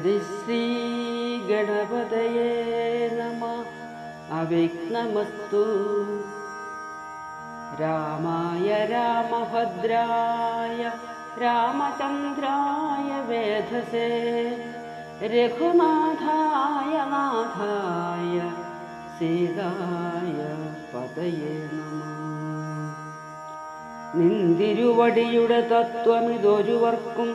ഹരിശ്രീ ഗണപതയേ നമ അവിഘ്നമസ്തു രാമായ രാമഭദ്രായ രാമചന്ദ്രായ വേധസേ രഘുനാഥായ നാഥായ സീതായ പതയേ നമ നിന്തിരുവടിയുടെ തത്വമിതൊരുവർക്കും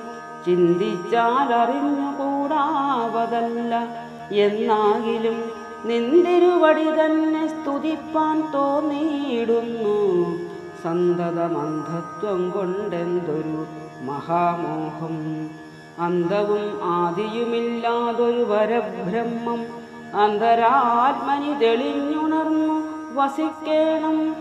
ചിന്തിച്ചാൽ അറിഞ്ഞുകൂടാവതല്ല എന്നാകിലും നിന്തിരുവടി തന്നെ സ്തുതിപ്പാൻ തോന്നിയിടുന്നു. സന്തതമന്ധത്വം കൊണ്ടെന്തൊരു മഹാമോഹം. അന്തവും ആദിയുമില്ലാതൊരു വരബ്രഹ്മം. അന്തരാത്മനി തെളിഞ്ഞുണർന്നു വസിക്കേണം.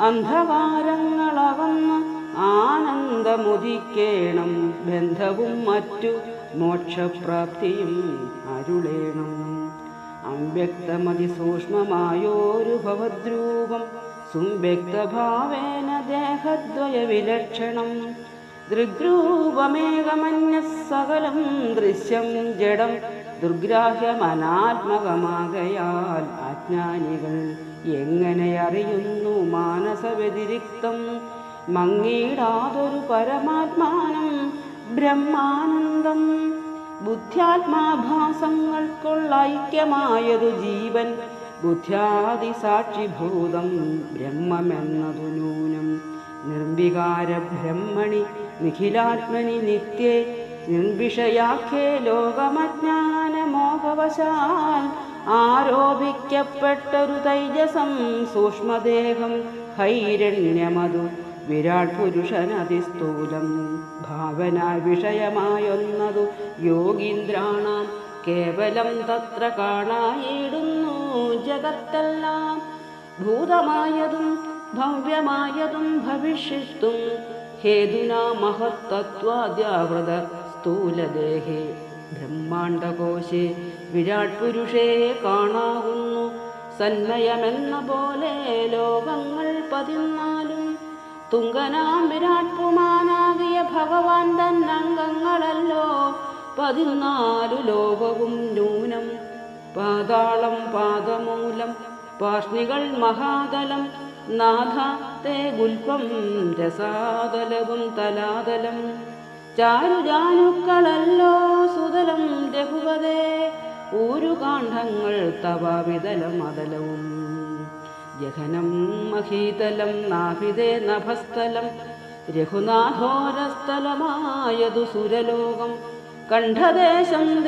അന്ധകാരങ്ങളകന്ന് ആനന്ദമുദിക്കേണം ബന്ധവും മറ്റു മോക്ഷപ്രാപ്തിയും അരുളേണം. അവ്യക്തമതി സൂക്ഷ്മമായോരു ഭവദ്രൂപം സുവ്യക്തഭാവേന ദേഹദ്വയ വിലക്ഷണം ദൃഗ്രൂപമേകമന്യ സകലം ദൃശ്യം ജഡം ദുർഗ്രാഹ്യമനാത്മകമാകയാൽ അജ്ഞാനികൾ എങ്ങനെ അറിയുന്നു മാനസവ്യതിരിക്തം? മങ്ങിടാതൊരു പരമാത്മാനം ബ്രഹ്മാനന്ദം. ബുദ്ധ്യാത്മാഭാസങ്ങൾക്കുള്ള ഐക്യമായതു ജീവൻ. ബുദ്ധ്യാദിസാക്ഷിഭൂതം ബ്രഹ്മമെന്നതു നൂനം നിർവികാര ബ്രഹ്മണി നിഖിലാത്മനി നിത്യേ. നിർവിഷയാഖ്യേ ലോകമജ്ഞാനമോഹവശാൽ. ആരോപിക്കപ്പെട്ടൊരു തൈജസം സൂക്ഷ്മദേഹം ഹൈരണ്യമതു. വിരാട് പുരുഷനതിസ്ഥൂലം ഭാവന വിഷയമായൊന്നതു യോഗീന്ദ്രാണാം. കേവലം തത്ര കാണായിടുന്നു ജഗത്തെല്ലാം. ഭൂതമായതും ഭവ്യമായതും ഭവിഷ്യത്തും ഹേതുനാ മഹത്തത്വാദ്യാവൃത സ്ഥൂലദേഹേ. ബ്രഹ്മാണ്ടകോശേ വിരാട് പുരുഷേ കാണാകുന്നു സന്മയമെന്ന പോലെ ലോകങ്ങൾ പതിനാലും തുങ്കനാം വിരാട് പുമാനാകിയ ഭഗവാൻ തന്നംഗങ്ങളല്ലോ. പതിനാലു ലോകവും നൂനം പാതാളം പാദമൂലം പാഷ്ണികൾ മഹാതലം നാഥ ഗുൽപം രസാതലവും തലാതലം. ചാരുജാനുക്കളല്ലോ സുതലം രഘുപതേ ഊരുകാണ്ഡങ്ങൾ തവ വിതലം ജഘനം മഹീതലം നാഭിതേ നഭസ്ഥലം രഘുനാഥോരസ്ഥലമായതു സുരലോകം കണ്ഠദേശം